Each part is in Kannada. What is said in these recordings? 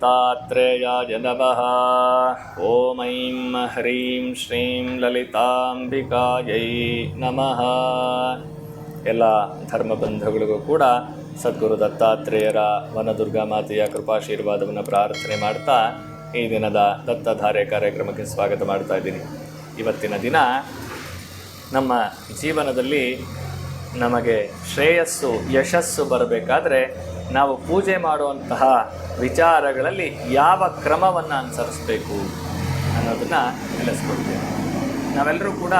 ದತ್ತಾತ್ರೇಯಾಯ ನಮಃ. ಓಂ ಐಂ ಹ್ರೀಂ ಶ್ರೀಂ ಲಲಿತಾಂಬಿಕಾಯೈ ನಮಃ. ಎಲ್ಲ ಧರ್ಮಬಂಧುಗಳಿಗೂ ಕೂಡ ಸದ್ಗುರು ದತ್ತಾತ್ರೇಯರ ವನದುರ್ಗಾ ಮಾತೆಯ ಕೃಪಾಶೀರ್ವಾದವನ್ನು ಪ್ರಾರ್ಥನೆ ಮಾಡ್ತಾ ಈ ದಿನದ ದತ್ತಧಾರೆ ಕಾರ್ಯಕ್ರಮಕ್ಕೆ ಸ್ವಾಗತ ಮಾಡ್ತಾ ಇದ್ದೀನಿ. ಇವತ್ತಿನ ದಿನ ನಮ್ಮ ಜೀವನದಲ್ಲಿ ನಮಗೆ ಶ್ರೇಯಸ್ಸು ಯಶಸ್ಸು ಬರಬೇಕಾದ್ರೆ ನಾವು ಪೂಜೆ ಮಾಡುವಂತಹ ವಿಚಾರಗಳಲ್ಲಿ ಯಾವ ಕ್ರಮವನ್ನು ಅನುಸರಿಸಬೇಕು ಅನ್ನೋದನ್ನು ತಿಳಿಸ್ಕೊಡ್ತೇವೆ ನಾವೆಲ್ಲರೂ ಕೂಡ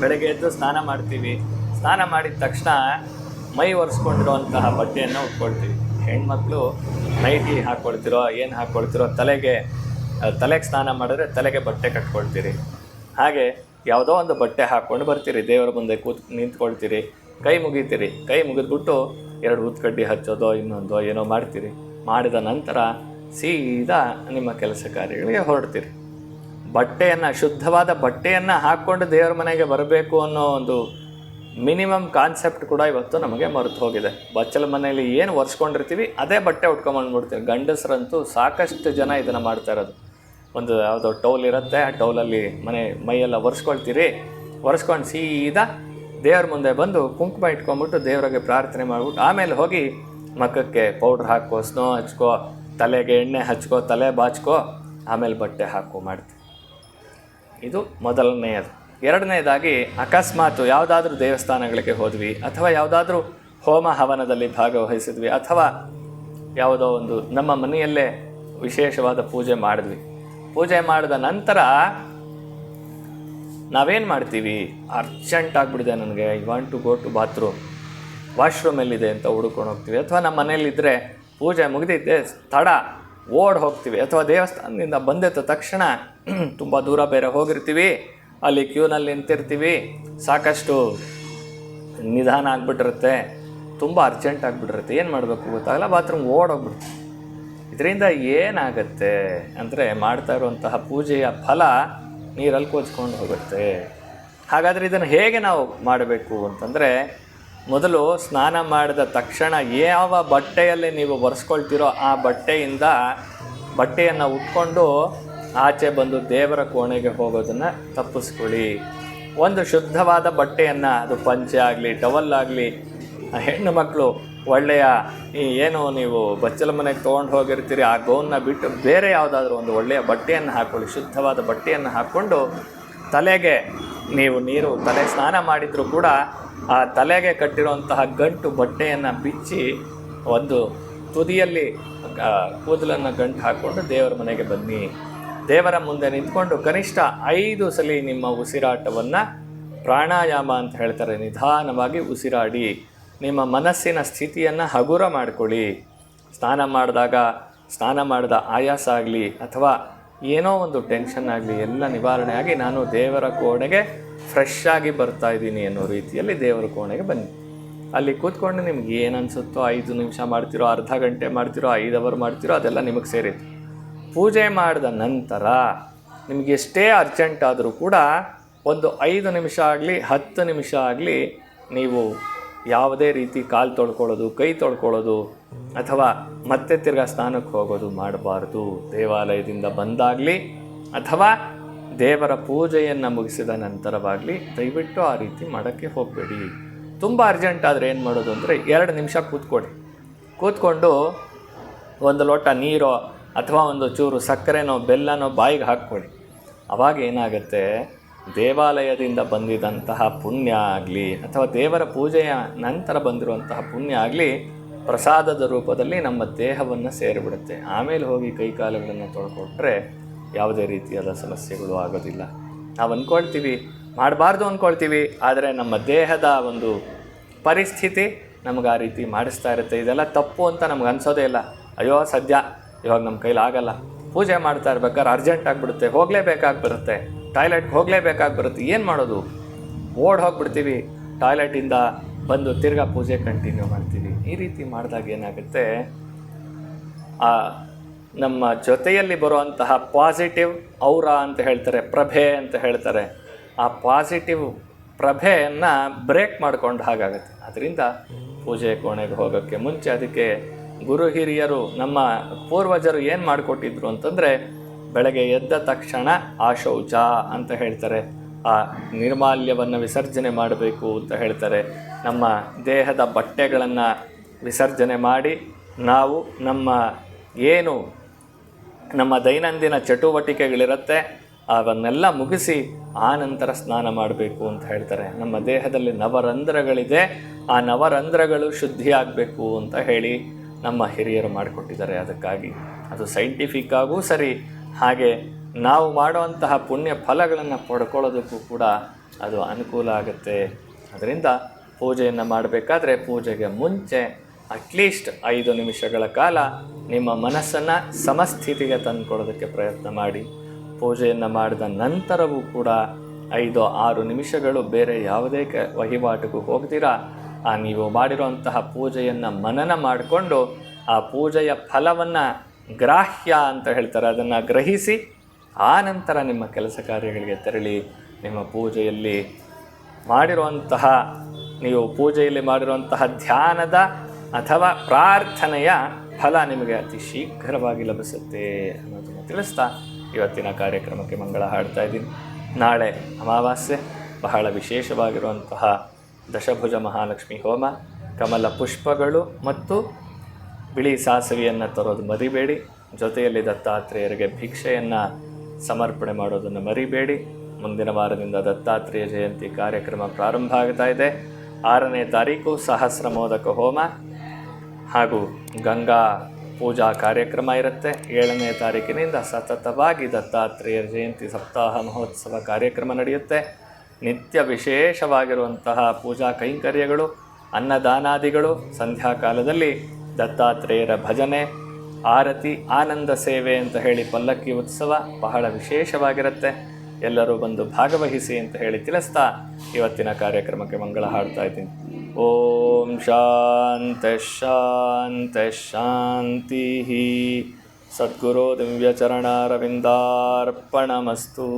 ಬೆಳಗ್ಗೆ ಎದ್ದು ಸ್ನಾನ ಮಾಡ್ತೀವಿ. ಸ್ನಾನ ಮಾಡಿದ ತಕ್ಷಣ ಮೈ ಒರೆಸ್ಕೊಂಡಿರುವಂತಹ ಬಟ್ಟೆಯನ್ನು ಉಟ್ಕೊಳ್ತೀವಿ. ಹೆಣ್ಮಕ್ಳು ನೈಟಿ ಹಾಕ್ಕೊಳ್ತಿರೋ, ಏನು ಹಾಕ್ಕೊಳ್ತಿರೋ ತಲೆಗೆ ತಲೆಗೆ ಸ್ನಾನ ಮಾಡಿದ್ರೆ ತಲೆಗೆ ಬಟ್ಟೆ ಕಟ್ಕೊಳ್ತೀರಿ. ಹಾಗೆ ಯಾವುದೋ ಒಂದು ಬಟ್ಟೆ ಹಾಕ್ಕೊಂಡು ಬರ್ತೀರಿ. ದೇವರ ಮುಂದೆ ಕೂತ್ ನಿಂತ್ಕೊಳ್ತೀರಿ. ಕೈ ಮುಗಿತೀರಿ. ಕೈ ಮುಗಿದ್ಬಿಟ್ಟು ಎರಡು ಉತ್ಕಡ್ಡಿ ಹಚ್ಚೋದೋ ಇನ್ನೊಂದೋ ಏನೋ ಮಾಡ್ತೀರಿ. ಮಾಡಿದ ನಂತರ ಸೀದಾ ನಿಮ್ಮ ಕೆಲಸ ಕಾರ್ಯಗಳಿಗೆ ಹೊರಡ್ತೀರಿ. ಬಟ್ಟೆಯನ್ನು, ಶುದ್ಧವಾದ ಬಟ್ಟೆಯನ್ನು ಹಾಕ್ಕೊಂಡು ದೇವರ ಮನೆಗೆ ಬರಬೇಕು ಅನ್ನೋ ಒಂದು ಮಿನಿಮಮ್ ಕಾನ್ಸೆಪ್ಟ್ ಕೂಡ ಇವತ್ತು ನಮಗೆ ಮರೆತು ಹೋಗಿದೆ. ಬಚ್ಚಲ ಮನೆಯಲ್ಲಿ ಏನು ಒರೆಸ್ಕೊಂಡಿರ್ತೀವಿ, ಅದೇ ಬಟ್ಟೆ ಉಟ್ಕೊಂಬಂದ್ಬಿಡ್ತೀವಿ ಗಂಡಸರಂತೂ ಸಾಕಷ್ಟು ಜನ ಇದನ್ನು ಮಾಡ್ತಾ ಇರೋದು. ಒಂದು ಯಾವುದೋ ಟೌಲ್ ಇರುತ್ತೆ, ಆ ಟೌಲಲ್ಲಿ ಮನೆ ಮೈಯೆಲ್ಲ ಒರೆಸ್ಕೊಳ್ತೀರಿ. ಒರೆಸ್ಕೊಂಡು ಸೀದಾ ದೇವ್ರ ಮುಂದೆ ಬಂದು ಕುಂಕುಮ ಇಟ್ಕೊಂಡ್ಬಿಟ್ಟು ದೇವರಿಗೆ ಪ್ರಾರ್ಥನೆ ಮಾಡಿಬಿಟ್ಟು ಆಮೇಲೆ ಹೋಗಿ ಮಖಕ್ಕೆ ಪೌಡ್ರ್ ಹಾಕೋ, ಸ್ನೋ ಹಚ್ಕೋ, ತಲೆಗೆ ಎಣ್ಣೆ ಹಚ್ಕೋ, ತಲೆ ಬಾಚ್ಕೋ, ಆಮೇಲೆ ಬಟ್ಟೆ ಹಾಕೋ ಮಾಡ್ತೀವಿ. ಇದು ಮೊದಲನೆಯದು. ಎರಡನೇದಾಗಿ ಅಕಸ್ಮಾತ್ ಯಾವುದಾದ್ರೂ ದೇವಸ್ಥಾನಗಳಿಗೆ ಹೋದ್ವಿ ಅಥವಾ ಯಾವುದಾದ್ರೂ ಹೋಮ ಹವನದಲ್ಲಿ ಭಾಗವಹಿಸಿದ್ವಿ ಅಥವಾ ಯಾವುದೋ ಒಂದು ನಮ್ಮ ಮನೆಯಲ್ಲೇ ವಿಶೇಷವಾದ ಪೂಜೆ ಮಾಡಿದ್ವಿ. ಪೂಜೆ ಮಾಡಿದ ನಂತರ ನಾವೇನು ಮಾಡ್ತೀವಿ? ಅರ್ಜೆಂಟ್ ಆಗಿಬಿಡಿದೆ ನನಗೆ. I want to go to bathroom ವಾಶ್ರೂಮಲ್ಲಿದೆ ಅಂತ ಹುಡ್ಕೊಂಡು ಹೋಗ್ತೀವಿ. ಅಥವಾ ನಮ್ಮ ಮನೇಲಿದ್ದರೆ ಪೂಜೆ ಮುಗಿದಿದ್ದೆ ತಡ, ಓಡ್ ಹೋಗ್ತೀವಿ. ಅಥವಾ ದೇವಸ್ಥಾನದಿಂದ ಬಂದೆತ್ತ ತಕ್ಷಣ ತುಂಬ ದೂರ ಬೇರೆ ಹೋಗಿರ್ತೀವಿ. ಅಲ್ಲಿ ಕ್ಯೂನಲ್ಲಿ ನಿಂತಿರ್ತೀವಿ. ಸಾಕಷ್ಟು ನಿಧಾನ ಆಗಿಬಿಟ್ಟಿರುತ್ತೆ. ತುಂಬ ಅರ್ಜೆಂಟ್ ಆಗಿಬಿಟ್ಟಿರುತ್ತೆ. ಏನು ಮಾಡಬೇಕು ಗೊತ್ತಾಗಲ್ಲ? ಬಾತ್ರೂಮ್ ಓಡೋಗ್ಬಿಡ್ತೀವಿ ಇದರಿಂದ ಏನಾಗತ್ತೆ ಅಂದರೆ ಮಾಡ್ತಾ ಇರುವಂತಹ ಪೂಜೆಯ ಫಲ ನೀರಲ್ಲಿ ಕೊಚ್ಕೊಂಡು ಹೋಗುತ್ತೆ. ಹಾಗಾದರೆ ಇದನ್ನು ಹೇಗೆ ನಾವು ಮಾಡಬೇಕು ಅಂತಂದರೆ, ಮೊದಲು ಸ್ನಾನ ಮಾಡಿದ ತಕ್ಷಣ ಯಾವ ಬಟ್ಟೆಯಲ್ಲಿ ನೀವು ಒರೆಸ್ಕೊಳ್ತೀರೋ ಆ ಬಟ್ಟೆಯಿಂದ ಬಟ್ಟೆಯನ್ನು ಉಟ್ಕೊಂಡು ಆಚೆ ಬಂದು ದೇವರ ಕೋಣೆಗೆ ಹೋಗೋದನ್ನು ತಪ್ಪಿಸ್ಕೊಳ್ಳಿ. ಒಂದು ಶುದ್ಧವಾದ ಬಟ್ಟೆಯನ್ನು, ಅದು ಪಂಚೆ ಆಗಲಿ, ಟವಲ್ ಆಗಲಿ ಹೆಣ್ಣು ಮಕ್ಕಳು ಒಳ್ಳೆಯ ಏನು ನೀವು ಬಚ್ಚಲ ಮನೆಗೆ ತೊಗೊಂಡು ಹೋಗಿರ್ತೀರಿ, ಆ ಗೌನ್ನ ಬಿಟ್ಟು ಬೇರೆ ಯಾವುದಾದ್ರೂ ಒಂದು ಒಳ್ಳೆಯ ಬಟ್ಟೆಯನ್ನು ಹಾಕ್ಕೊಳ್ಳಿ ಶುದ್ಧವಾದ ಬಟ್ಟೆಯನ್ನು ಹಾಕ್ಕೊಂಡು ತಲೆಗೆ ನೀವು ನೀರು, ತಲೆ ಸ್ನಾನ ಮಾಡಿದರೂ ಕೂಡ ಆ ತಲೆಗೆ ಕಟ್ಟಿರುವಂತಹ ಗಂಟು ಬಟ್ಟೆಯನ್ನು ಬಿಚ್ಚಿ ಒಂದು ತುದಿಯಲ್ಲಿ ಕೂದಲನ್ನು ಗಂಟು ಹಾಕ್ಕೊಂಡು ದೇವರ ಮನೆಗೆ ಬನ್ನಿ. ದೇವರ ಮುಂದೆ ನಿಂತ್ಕೊಂಡು ಕನಿಷ್ಠ ಐದು ಸಲ ನಿಮ್ಮ ಉಸಿರಾಟವನ್ನು ಪ್ರಾಣಾಯಾಮ ಅಂತ ಹೇಳ್ತಾರೆ. ನಿಧಾನವಾಗಿ ಉಸಿರಾಡಿ. ನಿಮ್ಮ ಮನಸ್ಸಿನ ಸ್ಥಿತಿಯನ್ನು ಹಗುರ ಮಾಡಿಕೊಳ್ಳಿ. ಸ್ನಾನ ಮಾಡಿದಾಗ, ಸ್ನಾನ ಮಾಡಿದ ಆಯಾಸ ಆಗಲಿ ಅಥವಾ ಏನೋ ಒಂದು ಟೆನ್ಷನ್ ಆಗಲಿ, ಎಲ್ಲ ನಿವಾರಣೆ ಆಗಿ ನಾನು ದೇವರ ಕೋಣೆಗೆ ಫ್ರೆಶ್ ಆಗಿ ಬರ್ತಾ ಇದ್ದೀನಿ ಅನ್ನೋ ರೀತಿಯಲ್ಲಿ ದೇವರ ಕೋಣೆಗೆ ಬನ್ನಿ. ಅಲ್ಲಿ ಕೂತ್ಕೊಂಡು ನಿಮ್ಗೆ ಏನು ಅನಿಸುತ್ತೋ, ಐದು ನಿಮಿಷ ಮಾಡ್ತಿರೋ, ಅರ್ಧ ಗಂಟೆ ಮಾಡ್ತಿರೋ, ಐದು ಅವರ್ ಮಾಡ್ತಿರೋ, ಅದೆಲ್ಲ ನಿಮಗೆ ಸೇರಿತ್ತು ಪೂಜೆ ಮಾಡಿದ ನಂತರ ನಿಮಗೆ ಎಷ್ಟೇ ಅರ್ಜೆಂಟ್ ಆದರೂ ಕೂಡ ಒಂದು ಐದು ನಿಮಿಷ ಆಗಲಿ, ಹತ್ತು ನಿಮಿಷ ಆಗಲಿ ನೀವು ಯಾವುದೇ ರೀತಿ ಕಾಲು ತೊಳ್ಕೊಳ್ಳೋದು, ಕೈ ತೊಳ್ಕೊಳ್ಳೋದು ಅಥವಾ ಮತ್ತೆ ತಿರ್ಗಾ ಸ್ನಾನಕ್ಕೆ ಹೋಗೋದು ಮಾಡಬಾರ್ದು. ದೇವಾಲಯದಿಂದ ಬಂದಾಗಲಿ ಅಥವಾ ದೇವರ ಪೂಜೆಯನ್ನು ಮುಗಿಸಿದ ನಂತರವಾಗಲಿ ದಯವಿಟ್ಟು ಆ ರೀತಿ ಮಾಡೋಕ್ಕೆ ಹೋಗಬೇಡಿ. ತುಂಬ ಅರ್ಜೆಂಟ್ ಆದರೆ ಏನು ಮಾಡೋದು ಅಂದರೆ ಎರಡು ನಿಮಿಷ ಕೂತ್ಕೊಡಿ. ಕೂತ್ಕೊಂಡು ಒಂದು ಲೋಟ ನೀರೋ ಅಥವಾ ಒಂದು ಚೂರು ಸಕ್ಕರೆನೋ, ಬೆಲ್ಲನೋ ಬಾಯಿಗೆ ಹಾಕ್ಕೊಳ್ಳಿ. ಅವಾಗ ಏನಾಗುತ್ತೆ? ದೇವಾಲಯದಿಂದ ಬಂದಿದಂತಹ ಪುಣ್ಯ ಆಗಲಿ ಅಥವಾ ದೇವರ ಪೂಜೆಯ ನಂತರ ಬಂದಿರುವಂತಹ ಪುಣ್ಯ ಆಗಲಿ ಪ್ರಸಾದದ ರೂಪದಲ್ಲಿ ನಮ್ಮ ದೇಹವನ್ನು ಸೇರಿಬಿಡುತ್ತೆ. ಆಮೇಲೆ ಹೋಗಿ ಕೈಕಾಲುಗಳನ್ನು ತೊಳ್ಕೊಟ್ರೆ ಯಾವುದೇ ರೀತಿಯಾದ ಸಮಸ್ಯೆಗಳು ಆಗೋದಿಲ್ಲ. ನಾವು ಅಂದ್ಕೊಳ್ತೀವಿ ಮಾಡಬಾರ್ದು ಅಂದ್ಕೊಳ್ತೀವಿ ಆದರೆ ನಮ್ಮ ದೇಹದ ಒಂದು ಪರಿಸ್ಥಿತಿ ನಮ್ಗೆ ಆ ರೀತಿ ಮಾಡಿಸ್ತಾ ಇರುತ್ತೆ. ಇದೆಲ್ಲ ತಪ್ಪು ಅಂತ ನಮ್ಗೆ ಅನ್ಸೋದೇ ಇಲ್ಲ. ಅಯ್ಯೋ, ಸದ್ಯ ಇವಾಗ ನಮ್ಮ ಕೈಲಾಗಲ್ಲ ಪೂಜೆ ಮಾಡ್ತಾ ಇರ್ಬೇಕಾದ್ರೆ ಅರ್ಜೆಂಟ್ ಆಗಿಬಿಡುತ್ತೆ ಹೋಗಲೇಬೇಕಾಗಿ ಬರುತ್ತೆ ಟಾಯ್ಲೆಟ್ಗೆ ಹೋಗಲೇಬೇಕಾಗಿ ಬರುತ್ತೆ ಏನು ಮಾಡೋದು? ಓಡ್ ಹೋಗಿಬಿಡ್ತೀವಿ. ಟಾಯ್ಲೆಟಿಂದ ಬಂದು ತಿರ್ಗಾ ಪೂಜೆ ಕಂಟಿನ್ಯೂ ಮಾಡ್ತೀವಿ. ಈ ರೀತಿ ಮಾಡಿದಾಗ ಏನಾಗುತ್ತೆ? ಆ, ನಮ್ಮ ಜೊತೆಯಲ್ಲಿ ಬರುವಂತಹ ಪಾಸಿಟಿವ್ ಔರ ಅಂತ ಹೇಳ್ತಾರೆ, ಪ್ರಭೆ ಅಂತ ಹೇಳ್ತಾರೆ. ಆ ಪಾಸಿಟಿವ್ ಪ್ರಭೆಯನ್ನು ಬ್ರೇಕ್ ಮಾಡಿಕೊಂಡು ಹಾಗಾಗುತ್ತೆ. ಅದರಿಂದ ಪೂಜೆ ಕೋಣೆಗೆ ಹೋಗೋಕ್ಕೆ ಮುಂಚೆ ಅದಕ್ಕೆ ಗುರು ಹಿರಿಯರು, ನಮ್ಮ ಪೂರ್ವಜರು ಏನು ಮಾಡಿಕೊಟ್ಟಿದ್ರು ಅಂತಂದರೆ ಬೆಳಗ್ಗೆ ಎದ್ದ ತಕ್ಷಣ ಆ ಶೌಚ ಅಂತ ಹೇಳ್ತಾರೆ. ಆ ನಿರ್ಮಾಲ್ಯವನ್ನು ವಿಸರ್ಜನೆ ಮಾಡಬೇಕು ಅಂತ ಹೇಳ್ತಾರೆ. ನಮ್ಮ ದೇಹದ ಬಟ್ಟೆಗಳನ್ನು ವಿಸರ್ಜನೆ ಮಾಡಿ ನಾವು ನಮ್ಮ ಏನು ನಮ್ಮ ದೈನಂದಿನ ಚಟುವಟಿಕೆಗಳಿರುತ್ತೆ ಅವನ್ನೆಲ್ಲ ಮುಗಿಸಿ ಆನಂತರ ನಂತರ ಸ್ನಾನ ಮಾಡಬೇಕು ಅಂತ ಹೇಳ್ತಾರೆ. ನಮ್ಮ ದೇಹದಲ್ಲಿ ನವರಂಧ್ರಗಳಿದೆ. ಆ ನವರಂಧ್ರಗಳು ಶುದ್ಧಿಯಾಗಬೇಕು ಅಂತ ಹೇಳಿ ನಮ್ಮ ಹಿರಿಯರು ಮಾಡಿಕೊಟ್ಟಿದ್ದಾರೆ. ಅದಕ್ಕಾಗಿ ಅದು ಸೈಂಟಿಫಿಕ್ಕಾಗೂ ಸರಿ ಹಾಗೆ ನಾವು ಮಾಡುವಂತಹ ಪುಣ್ಯ ಫಲಗಳನ್ನು ಪಡ್ಕೊಳ್ಳೋದಕ್ಕೂ ಕೂಡ ಅದು ಅನುಕೂಲ ಆಗುತ್ತೆ. ಅದರಿಂದ ಪೂಜೆಯನ್ನು ಮಾಡಬೇಕಾದ್ರೆ ಪೂಜೆಗೆ ಮುಂಚೆ ಅಟ್ಲೀಸ್ಟ್ ಐದು ನಿಮಿಷಗಳ ಕಾಲ ನಿಮ್ಮ ಮನಸ್ಸನ್ನು ಸಮಸ್ಥಿತಿಗೆ ತಂದುಕೊಳ್ಳೋದಕ್ಕೆ ಪ್ರಯತ್ನ ಮಾಡಿ. ಪೂಜೆಯನ್ನು ಮಾಡಿದ ನಂತರವೂ ಕೂಡ ಐದು ಆರು ನಿಮಿಷಗಳು ಬೇರೆ ಯಾವುದೇ ಕ ವಹಿವಾಟಿಗೂ ಹೋಗ್ತೀರಾ? ಆ ನೀವು ಮಾಡಿರುವಂತಹ ಪೂಜೆಯನ್ನು ಮನನ ಮಾಡಿಕೊಂಡು ಆ ಪೂಜೆಯ ಫಲವನ್ನು ಗ್ರಾಹ್ಯ ಅಂತ ಹೇಳ್ತಾರೆ. ಅದನ್ನು ಗ್ರಹಿಸಿ, ಆನಂತರ ನಂತರ ನಿಮ್ಮ ಕೆಲಸ ಕಾರ್ಯಗಳಿಗೆ ತೆರಳಿ, ನಿಮ್ಮ ಪೂಜೆಯಲ್ಲಿ ಮಾಡಿರುವಂತಹ, ನೀವು ಪೂಜೆಯಲ್ಲಿ ಮಾಡಿರುವಂತಹ ಧ್ಯಾನದ ಅಥವಾ ಪ್ರಾರ್ಥನೆಯ ಫಲ ನಿಮಗೆ ಅತಿ ಶೀಘ್ರವಾಗಿ ಲಭಿಸುತ್ತೆ ಅನ್ನೋದನ್ನು ತಿಳಿಸ್ತಾ ಇವತ್ತಿನ ಕಾರ್ಯಕ್ರಮಕ್ಕೆ ಮಂಗಳ ಹಾಡ್ತಾ ಇದ್ದೀನಿ. ನಾಳೆ ಅಮಾವಾಸ್ಯೆ, ಬಹಳ ವಿಶೇಷವಾಗಿರುವಂತಹ ದಶಭುಜ ಮಹಾಲಕ್ಷ್ಮಿ ಹೋಮ, ಕಮಲ ಪುಷ್ಪಗಳು ಮತ್ತು ಬಿಳಿ ಸಾಸಿವೆಯನ್ನು ತರೋದು ಮರಿಬೇಡಿ. ಜೊತೆಯಲ್ಲಿ ದತ್ತಾತ್ರೇಯರಿಗೆ ಭಿಕ್ಷೆಯನ್ನು ಸಮರ್ಪಣೆ ಮಾಡೋದನ್ನು ಮರಿಬೇಡಿ. ಮುಂದಿನ ವಾರದಿಂದ ದತ್ತಾತ್ರೇಯ ಜಯಂತಿ ಕಾರ್ಯಕ್ರಮ ಪ್ರಾರಂಭ ಆಗ್ತಾ ಇದೆ. ಆರನೇ ತಾರೀಕು ಸಹಸ್ರ ಮೋದಕ ಹೋಮ ಹಾಗೂ ಗಂಗಾ ಪೂಜಾ ಕಾರ್ಯಕ್ರಮ ಇರುತ್ತೆ. ಏಳನೇ ತಾರೀಕಿನಿಂದ ಸತತವಾಗಿ ದತ್ತಾತ್ರೇಯ ಜಯಂತಿ ಸಪ್ತಾಹ ಮಹೋತ್ಸವ ಕಾರ್ಯಕ್ರಮ ನಡೆಯುತ್ತೆ. ನಿತ್ಯ ವಿಶೇಷವಾಗಿರುವಂತಹ ಪೂಜಾ ಕೈಂಕರ್ಯಗಳು, ಅನ್ನದಾನಾದಿಗಳು, ಸಂಧ್ಯಾಕಾಲದಲ್ಲಿ ದತ್ತಾತ್ರೇಯರ ಭಜನೆ, ಆರತಿ, ಆನಂದ ಸೇವೆ ಅಂತ ಹೇಳಿ ಪಲ್ಲಕ್ಕಿ ಉತ್ಸವ ಬಹಳ ವಿಶೇಷವಾಗಿರುತ್ತೆ. ಎಲ್ಲರೂ ಬಂದು ಭಾಗವಹಿಸಿ ಅಂತ ಹೇಳಿ ತಿಳಿಸ್ತಾ ಇವತ್ತಿನ ಕಾರ್ಯಕ್ರಮಕ್ಕೆ ಮಂಗಳ ಹಾಡ್ತಾ ಇದ್ದೀನಿ. ಓಂ ಶಾಂತ ಶಾಂತ ಶಾಂತಿ ಸದ್ಗುರು ದಿವ್ಯಚರಣಾರವಿಂದಾರ್ಪಣಮಸ್ತು.